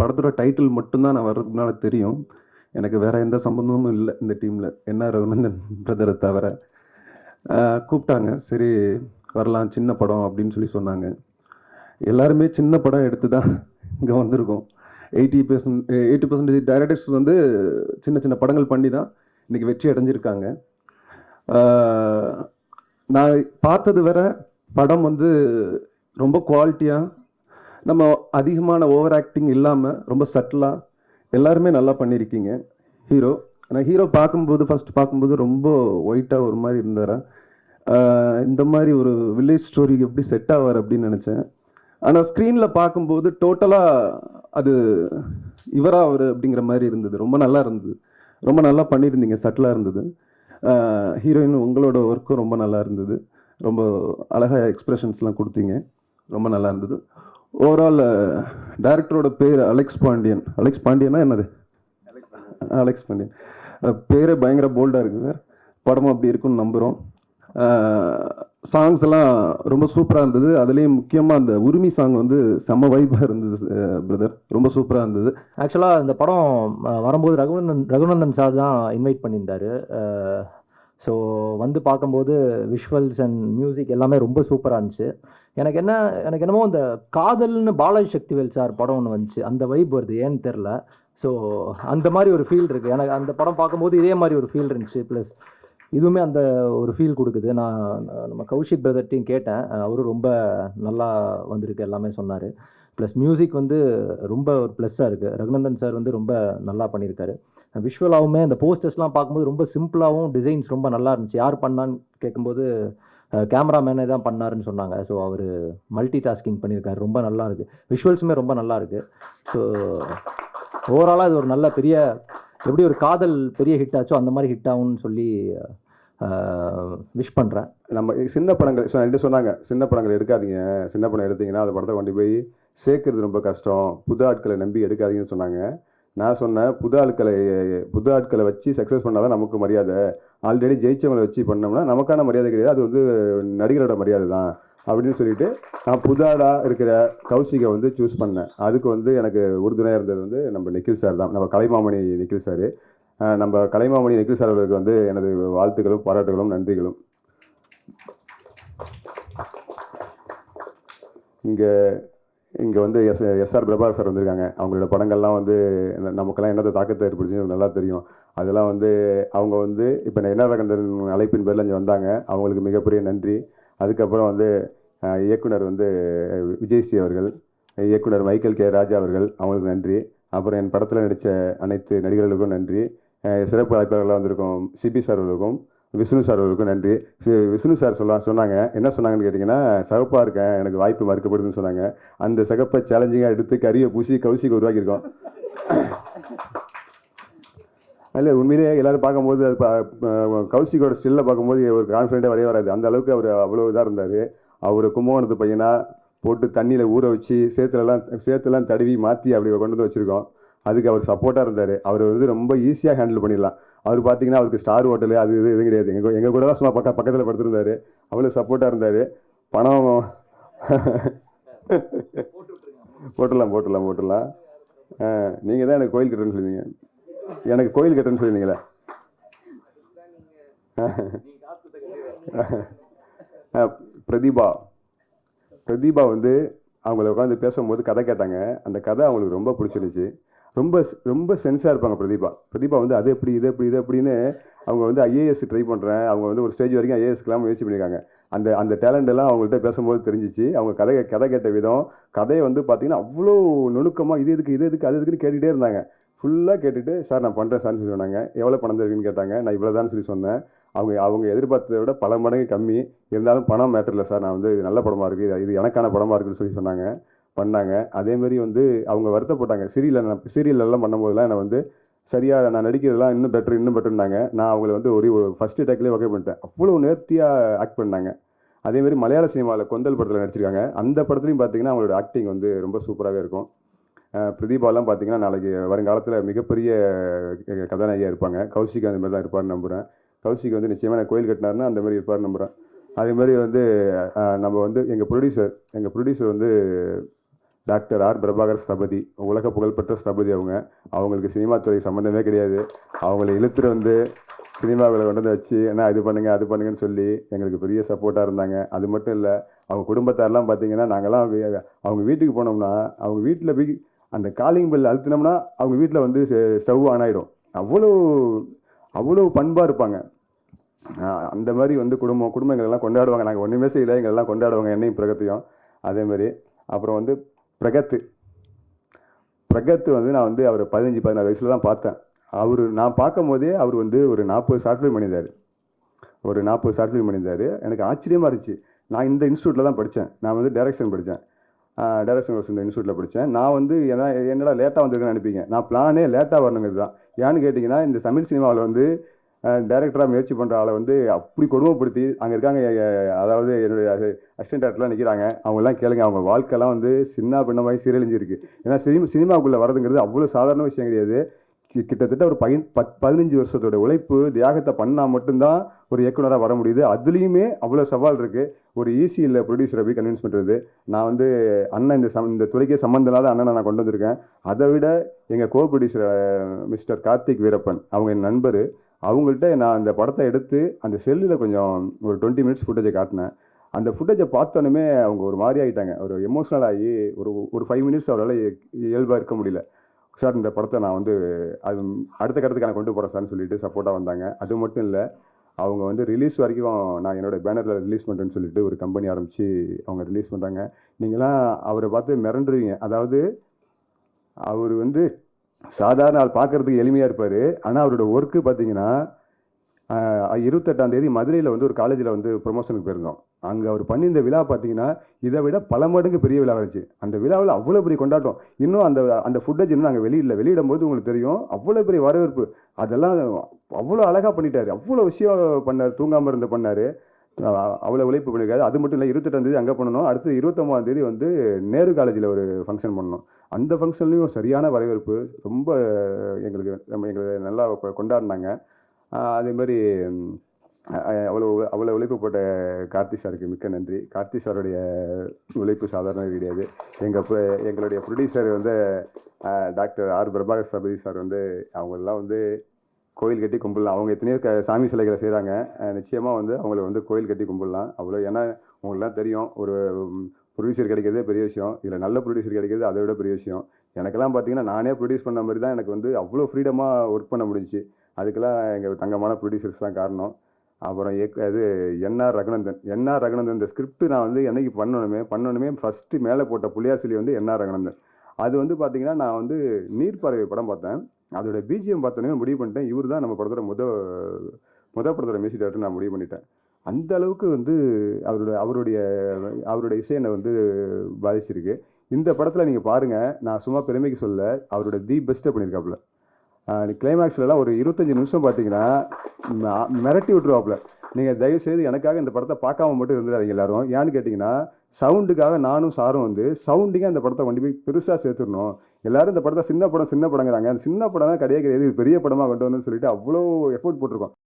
படத்தோட டைட்டில் மட்டும்தான் நான் வர்றதுனால தெரியும். எனக்கு வேற எந்த சம்பந்தமும் இல்லை இந்த டீமில். என்ன ரகுநந்தன் பிரதரை தவிர. கூப்பிட்டாங்க. சரி வரலாம் சின்ன படம் அப்படின்னு சொல்லி சொன்னாங்க. எல்லாருமே சின்ன படம் எடுத்து தான் இங்கே வந்திருக்கோம். Eighty percent eighty percentage directors வந்து சின்ன சின்ன படங்கள் பண்ணி தான் இன்றைக்கி வெற்றி அடைஞ்சிருக்காங்க. நான் பார்த்தது வேற படம் வந்து ரொம்ப குவாலிட்டியாக நம்ம அதிகமான ஓவர் ஆக்டிங் இல்லாமல் ரொம்ப சட்டிலாக எல்லாருமே நல்லா பண்ணியிருக்கீங்க ஹீரோ ஆனால் ஹீரோ பார்க்கும்போது ஃபஸ்ட் பார்க்கும்போது ரொம்ப ஒயிட்டாக ஒரு மாதிரி இருந்தார்? இந்த மாதிரி ஒரு வில்லேஜ் ஸ்டோரிக்கு எப்படி செட் ஆவார் அப்படின்னு நினச்சேன். ஆனால் ஸ்க்ரீனில் பார்க்கும்போது டோட்டலாக அது இவராக அவர் அப்படிங்கிற மாதிரி இருந்தது. ரொம்ப நல்லா இருந்தது. ரொம்ப நல்லா பண்ணியிருந்தீங்க. சட்டிலாக இருந்தது. ஹீரோயின் உங்களோட ஒர்க்கும் ரொம்ப நல்லா இருந்தது. ரொம்ப அழகாக எக்ஸ்ப்ரெஷன்ஸ்லாம் கொடுத்தீங்க. ரொம்ப நல்லா இருந்தது. ஓவரால் டேரக்டரோட பேர் அலெக்ஸ் பாண்டியன் அலெக்ஸ் பாண்டியனா என்னது? அலெக்ஸ் பாண்டியன் uh, பேரே பயங்கர போல்டாக இருக்குது சார். படமும் அப்படி இருக்குன்னு நம்புகிறோம் சாங்ஸ் uh, எல்லாம் ரொம்ப சூப்பராக இருந்தது. அதுலேயும் முக்கியமாக அந்த உரிமை சாங் வந்து செம்ம வைப்பாக இருந்தது uh, பிரதர் ரொம்ப சூப்பராக இருந்தது. ஆக்சுவலாக இந்த படம் வரும்போது ரகுநந்தன் ரகுநந்தன் சார் தான் இன்வைட் பண்ணியிருந்தாரு. ஸோ வந்து பார்க்கும்போது விஷுவல்ஸ் அண்ட் மியூசிக் எல்லாமே ரொம்ப சூப்பராக இருந்துச்சு. எனக்கு என்ன எனக்கு என்னமோ அந்த காதல்னு பாலாஜி சக்திவேல் சார் படம் ஒன்று வந்துச்சு. அந்த வைப் வருது. ஏன்னு தெரில ஸோ அந்த மாதிரி ஒரு ஃபீல் இருக்குது எனக்கு அந்த படம் பார்க்கும்போது இதே மாதிரி ஒரு ஃபீல் இருந்துச்சு. ப்ளஸ் இதுவுமே அந்த ஒரு ஃபீல் கொடுக்குது. நான் நம்ம கௌஷிக் பிரதர்ட்டையும் கேட்டேன். அவரும் ரொம்ப நல்லா வந்திருக்கு எல்லாமே சொன்னார். ப்ளஸ் மியூசிக் வந்து ரொம்ப ஒரு ப்ளஸ்ஸாக இருக்குது ரகுநந்தன் சார் வந்து ரொம்ப நல்லா பண்ணியிருக்காரு விஷுவலாகவுமே அந்த போஸ்டர்ஸ்லாம் பார்க்கும்போது ரொம்ப சிம்பிளாகவும் டிசைன்ஸ் ரொம்ப நல்லா இருந்துச்சு. யார் பண்ணான்னு கேட்கும்போது கேமராமேனே தான் பண்ணாருன்னு சொன்னாங்க. ஸோ அவர் மல்டி டாஸ்கிங் பண்ணியிருக்காரு. ரொம்ப நல்லா இருக்கு. விஷுவல்ஸுமே ரொம்ப நல்லா இருக்கு. ஸோ ஓவராலாக இது ஒரு நல்ல பெரிய எப்படி ஒரு காதல் பெரிய ஹிட் ஆச்சோ அந்த மாதிரி ஹிட் ஆகும்னு சொல்லி விஷ் பண்ணுறேன் நம்ம சின்ன படங்கள் சொ- சொன்னாங்க. சின்ன படங்கள் எடுக்காதீங்க. சின்ன படம் எடுத்தீங்கன்னா அந்த படத்தை கொண்டு போய் சேர்க்கறது ரொம்ப கஷ்டம். புது ஆட்களை நம்பி எடுக்காதீங்கன்னு சொன்னாங்க. நான் சொன்னேன் புது ஆட்களை புது ஆட்களை வச்சு சக்ஸஸ் பண்ணாதான் நமக்கு மரியாதை. ஆல்ரெடி ஜெயிச்சவங்களை வச்சு பண்ணோம்னா நமக்கான மரியாதை கிடையாது. அது வந்து நடிகரோட மரியாதை தான் அப்படின்னு சொல்லிட்டு நான் புதாடாக இருக்கிற கௌசிகை வந்து சூஸ் பண்ணேன். அதுக்கு வந்து எனக்கு உறுதுணையாக இருந்தது வந்து நம்ம நிக்கில் சார் தான். நம்ம கலைமாமணி நிக்கில் சார் நம்ம கலைமாமணி நிக்கில் சார் அவர்களுக்கு வந்து எனது வாழ்த்துக்களும் பாராட்டுகளும் நன்றிகளும். இங்கே இங்கே வந்து எஸ் எஸ்ஆர் பிரபாகர் சார் வந்திருக்காங்க. அவங்களோட படங்கள்லாம் வந்து நமக்கெல்லாம் என்னத்தை தாக்கத்தை ஏற்படுத்துன்னு நல்லா தெரியும். அதெல்லாம் வந்து அவங்க வந்து இப்போ என்ன அழைப்பின் பேரில் இங்கே வந்தாங்க. அவங்களுக்கு மிகப்பெரிய நன்றி. அதுக்கப்புறம் வந்து இயக்குனர் வந்து விஜய் விஜய்ஸ்ரீ அவர்கள் இயக்குனர் மைக்கேல் கே ராஜா அவர்கள் அவங்களுக்கு நன்றி. அப்புறம் என் படத்தில் நடித்த அனைத்து நடிகர்களுக்கும் நன்றி. சிறப்பு அழைப்பாளர்களாக வந்திருக்கும் சிபி சார் அவர்களுக்கும். விஷ்ணு சார் அவர்களுக்கும் நன்றி. விஷ்ணு சார் சொல்ல சொன்னாங்க. என்ன சொன்னாங்கன்னு கேட்டிங்கன்னா சகப்பாக இருக்கேன் எனக்கு வாய்ப்பு மறுக்கப்படுதுன்னு சொன்னாங்க. அந்த சிகப்பை சேலஞ்சிங்காக எடுத்து கறியை பூசி கவுசிக்கு உருவாக்கியிருக்கோம். இல்லை உண்மையிலேயே எல்லோரும் பார்க்கும்போது அது கவுசிக்கோட ப- கௌசிக்கோட ஸ்டில்ல பார்க்கும்போது ஒரு கான்ஃபிடென்ட்டாக வரைய வராது. அந்த அளவுக்கு அவர் அவ்வளோ இதாக இருந்தார். அவர் கும்பகோணத்து பையனாக போட்டு தண்ணியில் ஊற வச்சு சேத்துலலாம் சேத்துலாம் தடவி மாற்றி அப்படி கொண்டு வந்து வச்சுருக்கோம். அதுக்கு அவர் சப்போர்ட்டாக இருந்தார். அவர் வந்து ரொம்ப ஈஸியாக ஹேண்டில் பண்ணிடலாம். அவர் பார்த்தீங்கன்னா அவருக்கு ஸ்டார் ஹோட்டலு அது இது எதுவும் கிடையாது. எங்கள் எங்கள் கூட தான் சும்மா பக்க பக்கத்தில் படுத்திருந்தார். அவ்வளோ சப்போர்ட்டாக இருந்தார். பணம் போட்டுடலாம் போட்டுடலாம் போட்டுடலாம். நீங்கள் தான் எனக்கு கோயில் கட்டுறேன்னு சொல்லுவீங்க எனக்கு கோயில் கட்டுறேன்னு சொல்லுவீங்களே பிரதீபா. பிரதீபா வந்து அவங்கள உட்காந்து பேசும்போது கதை கேட்டாங்க. அந்த கதை அவங்களுக்கு ரொம்ப பிடிச்சிருந்துச்சு. ரொம்ப ரொம்ப சென்ஸாக இருப்பாங்க பிரதீபா. பிரதீபா வந்து அது எப்படி இது எப்படி இது எப்படின்னு அவங்க வந்து ஐஏஎஸ் ட்ரை பண்ணுறேன் அவங்க வந்து ஒரு ஸ்டேஜ் வரைக்கும் ஐஏஎஸ்க்கெலாம் முயற்சி பண்ணியிருக்காங்க. அந்த அந்த டேலண்ட் எல்லாம் அவங்கள்ட்ட பேசும்போது தெரிஞ்சிச்சு. அவங்க கதை கதை கேட்ட விதம் கதையை வந்து பார்த்தீங்கன்னா அவ்வளோ நுணுக்கமாக இது இதுக்கு இது இதுக்கு அது இதுக்குன்னு கேட்டுகிட்டே இருந்தாங்க. ஃபுல்லாக கேட்டுட்டு சார் நான் பண்ணுறேன் சார்னு சொல்லி சொன்னாங்க. எவ்வளோ பணம் தருவீங்கன்னு கேட்டாங்க. நான் இவ்வளோ சொல்லி சொன்னேன். அவங்க அவங்க எதிர்பார்த்ததை விட பல மடங்கு கம்மி. இருந்தாலும் பணம் மேட்டர் இல்லை சார். நான் வந்து இது நல்ல படமாக இருக்குது இது- இது எனக்கான படமாக இருக்குன்னு சொல்லி சொன்னாங்க. பண்ணாங்க. அதேமாரி வந்து அவங்க வருத்தப்பட்டாங்க. சீரியலில் நான் சீரியல்லாம் பண்ணும்போதெல்லாம் என்னை வந்து சரியாக நான் நடிக்கிறதெல்லாம் இன்னும் பெட்டர் இன்னும் பெட்டர்னாங்க நான் அவங்கள வந்து ஒரு ஃபஸ்ட்டு டேக்லேயே வகை பண்ணிட்டேன். அவ்வளோ நேர்த்தியாக ஆக்ட் பண்ணாங்க. அதேமாரி மலையாள சினிமாவில் கொந்தல் படத்தில் நடிச்சிருக்காங்க. அந்த படத்துலையும் பார்த்தீங்கன்னா அவங்களோட ஆக்டிங் வந்து ரொம்ப சூப்பராகவே இருக்கும். பிரதீபாலாம் பார்த்தீங்கன்னா நாளைக்கு வருங்காலத்தில் மிகப்பெரிய கதாநாயகியாக இருப்பாங்க. கௌஷிக் அந்த மாதிரி தான் இருப்பார்னு நம்புகிறேன் கௌஷிக் வந்து நிச்சயமாக நான் கோயில் கட்டினாருன்னா அந்த மாதிரி இருப்பார்னு நம்புகிறேன் அதே மாதிரி வந்து நம்ம வந்து எங்கள் ப்ரொடியூசர் எங்கள் ப்ரொடியூசர் வந்து டாக்டர் ஆர். பிரபாகர் ஸ்தபதி. உலக புகழ்பெற்ற ஸ்தபதி அவங்க. அவங்களுக்கு சினிமா துறை சம்மந்தமே கிடையாது. அவங்கள இழுத்துட்டு வந்து சினிமாவில் கொண்டு வந்து வச்சு என்ன இது பண்ணுங்கள் அது பண்ணுங்கன்னு சொல்லி எங்களுக்கு பெரிய சப்போர்ட்டாக இருந்தாங்க. அது மட்டும் இல்லை அவங்க குடும்பத்தாரெலாம் பார்த்தீங்கன்னா நாங்கள்லாம் அவங்க வீட்டுக்கு போனோம்னா அவங்க வீட்டில் போய் அந்த காலிங் பெல் அழுத்தினோம்னா அவங்க வீட்டில் வந்து ஸ்டவ் ஆன் ஆகிடும் அவ்வளோ அவ்வளோ பண்பாக இருப்பாங்க. அந்த மாதிரி வந்து குடும்பம் குடும்பங்களெல்லாம் கொண்டாடுவாங்க. நாங்கள் ஒன்றுமே செய்யலை. எங்களெல்லாம் கொண்டாடுவாங்க என்னையும் பிரகத்தையும். அதே மாதிரி அப்புறம் வந்து பிரகத்து. பிரகத் வந்து நான் வந்து அவர் பதினஞ்சு பதினாறு வயசில் தான் பார்த்தேன். அவர் நான் பார்க்கும் போதே அவர் வந்து ஒரு நாற்பது ஷார்ட் பண்ணியிருந்தார். ஒரு நாற்பது ஷார்ட் பண்ணியிருந்தார். எனக்கு ஆச்சரியமாக இருந்துச்சு. நான் இந்த இன்ஸ்டியூட்டில் தான் படித்தேன். நான் வந்து டைரக்ஷன் படித்தேன். டைரக்ஷன் கோர்ஸ் இந்த இன்ஸ்டியூட்டில் படித்தேன். நான் வந்து ஏன்னா என்னடா லேட்டாக வந்திருக்கேன்னு நினைப்பீங்க. நான் பிளானே லேட்டாக வரணுங்கிறது தான். ஏன்னு கேட்டிங்கன்னா இந்த தமிழ் சினிமாவில் வந்து டைரக்டராக முயற்சி பண்ணுற ஆளை வந்து அப்படி கொடுமைப்படுத்தி அங்கே இருக்காங்க அதாவது என்னுடைய அசிஸ்டன்ட் டேரக்டர்லாம் நிற்கிறாங்க அவங்கெல்லாம் கேளுங்க அவங்க வாழ்க்கைலாம் வந்து சின்ன பின்னமாகி சீரழிஞ்சிருக்கு. ஏன்னா சினிமா சினிமாவுக்குள்ளே வரதுங்கிறது அவ்வளோ சாதாரண விஷயம் கிடையாது. கிட்டத்தட்ட ஒரு பயன் பத் பதினஞ்சு வருஷத்தோட உழைப்பு தியாகத்தை பண்ணால் மட்டும்தான் ஒரு இயக்குனராக வர முடியுது. அதுலேயுமே அவ்வளோ சவால் இருக்குது ஒரு ஈஸி இல்லை ப்ரொடியூசரை போய் கன்வின்ஸ் பண்ணுறது நான் வந்து அண்ணன் இந்த சம் இந்த துறைக்கே சம்மந்தம் இல்லாத அண்ணனை நான் கொண்டு வந்திருக்கேன். அதை விட எங்கள் கோ ப்ரொடியூசர் மிஸ்டர் கார்த்திக் வீரப்பன் அவங்க என் நண்பர் அவங்கள்ட்ட நான் அந்த படத்தை எடுத்து அந்த செல்லில் கொஞ்சம் ஒரு டுவெண்ட்டி மினிட்ஸ் ஃபுட்டேஜை காட்டினேன். அந்த ஃபுட்டேஜை பார்த்தோன்னே அவங்க ஒரு மாதிரி ஆகிட்டாங்க ஒரு எமோஷ்னல் ஆகி ஒரு ஒரு ஃபைவ் மினிட்ஸ் அவரால் இயல்பாக இருக்க முடியல. சார் இந்த படத்தை நான் வந்து அது அடுத்த கட்டத்துக்கு நான் கொண்டு போகிறேன் சார்னு சொல்லிட்டு சப்போர்ட்டாக வந்தாங்க. அது மட்டும் இல்லை அவங்க வந்து ரிலீஸ் வரைக்கும் நான் என்னோட பேனரில் ரிலீஸ் பண்ணுறேன்னு சொல்லிட்டு ஒரு கம்பெனி ஆரம்பித்து அவங்க ரிலீஸ் பண்ணுறாங்க நீங்களாம் அவரை பார்த்து மிரண்டுருவீங்க அதாவது அவர் வந்து சாதாரண ஆள் பார்க்கறதுக்கு எளிமையாக இருப்பார். ஆனால் அவரோட ஒர்க்கு பார்த்தீங்கன்னா இருபத்தெட்டாம் தேதி மதுரையில் வந்து ஒரு காலேஜில் வந்து ப்ரொமோஷனுக்கு போயிருந்தோம். அங்கே அவர் பண்ணியிருந்த விழா பார்த்தீங்கன்னா இதை விட பல மடங்கு பெரிய விழா இருந்துச்சு. அந்த விழாவில் அவ்வளோ பெரிய கொண்டாட்டம். இன்னும் அந்த அந்த ஃபுட்டேஜ் இன்னும் நாங்கள் வெளியிடல வெளியிடும் போது உங்களுக்கு தெரியும் அவ்வளோ பெரிய வரவேற்பு. அதெல்லாம் அவ்வளோ அழகாக பண்ணிட்டார். அவ்வளோ விஷயம் பண்ணார் தூங்காமல் இருந்து பண்ணார். அவ்வளோ உழைப்பு பண்ணியிருக்காரு அது மட்டும் இல்லை இருபத்தெட்டாம் தேதி அங்கே பண்ணணும். அடுத்து இருபத்தொம்பதாம் தேதி வந்து நேரு காலேஜில் ஒரு ஃபங்க்ஷன் பண்ணணும். அந்த ஃபங்க்ஷன்லேயும் சரியான வரவேற்பு. ரொம்ப எங்களுக்கு நம்ம எங்களுக்கு நல்லா கொண்டாடினாங்க. அதேமாதிரி அதே மாதிரி அவ்வளோ அவ்வளோ உழைப்பு போட்ட கார்த்தி சாருக்கு மிக்க நன்றி. கார்த்தி சாருடைய உழைப்பு சாதாரண கிடையாது எங்கள் எங்களுடைய ப்ரொடியூசர் வந்து doctor R Prabhakar Sabathi sir வந்து அவங்களெலாம் வந்து கோயில் கட்டி கும்பிடலாம். அவங்க எத்தனையோ க சாமி சிலைகளை செய்கிறாங்க நிச்சயமாக வந்து அவங்கள வந்து கோயில் கட்டி கும்பிடலாம். அவ்வளோ ஏன்னா உங்களுக்குலாம் தெரியும் ஒரு ப்ரொடியூசர் கிடைக்கிறதே பெரிய விஷயம். இதில் நல்ல ப்ரொடியூசர் கிடைக்கிறது அதை விட பெரிய விஷயம். எனக்கெல்லாம் பார்த்தீங்கன்னா நானே ப்ரொடியூஸ் பண்ண மாதிரி தான் எனக்கு வந்து அவ்வளோ ஃப்ரீடமாக ஒர்க் பண்ண முடிஞ்சுச்சு. அதுக்கெல்லாம் எங்கள் தங்கமான ப்ரொடியூசர்ஸ் தான் காரணம். அப்புறம் எக் அது என்ஆர் ரகுநந்தன். என்ஆர் ரகுநந்தன் இந்த ஸ்கிரிப்ட் நான் வந்து என்னைக்கு பண்ணணுமே பண்ணணுமே ஃபஸ்ட்டு மேலே போட்ட புள்ளியார் சிலி வந்து என்ஆர் ரகுநந்தன். அது வந்து பார்த்தீங்கன்னா நான் வந்து நீர்ப்பறவை படம் பார்த்தேன். அதோட பிஜிஎம் பார்த்தோன்னே முடிவு பண்ணிட்டேன். இவர் தான் நம்ம படத்தோட முத முத படத்தோட மியூசிக் டேரக்டர் நான் முடிவு பண்ணிட்டேன். அந்த அளவுக்கு வந்து அவரோட அவருடைய அவருடைய இசை என்னை வந்து பாதிச்சிருக்கு. இந்த படத்தில் நீங்கள் பாருங்கள் நான் சும்மா பெருமைக்கு சொல்ல அவரோட தி பெஸ்ட்டை பண்ணியிருக்காப்புல. கிளைமேக்ஸ்லலாம் ஒரு இருபத்தஞ்சி நிமிஷம் பார்த்தீங்கன்னா ம- மிரட்டி விட்டுருவாப்புல. நீங்கள் தயவு செய்து எனக்காக இந்த படத்தை பார்க்காம மட்டும் இருந்துடாதீங்க எல்லாரும். ஏன்னு கேட்டிங்கன்னா சவுண்டுக்காக நானும் சாரும் வந்து சவுண்டிங்காக அந்த படத்தை கொண்டு போய் பெருசாக சேர்த்துடணும். எல்லாரும் இந்த படத்தை சின்ன படம் சின்ன படங்கிறாங்க. அந்த சின்ன படம் தான் கிடையாது. கிடையாது இது பெரிய படமாக கொண்டு வரணும்னு சொல்லிட்டு அவ்வளோ எஃபோர்ட் போட்டிருக்கோம்.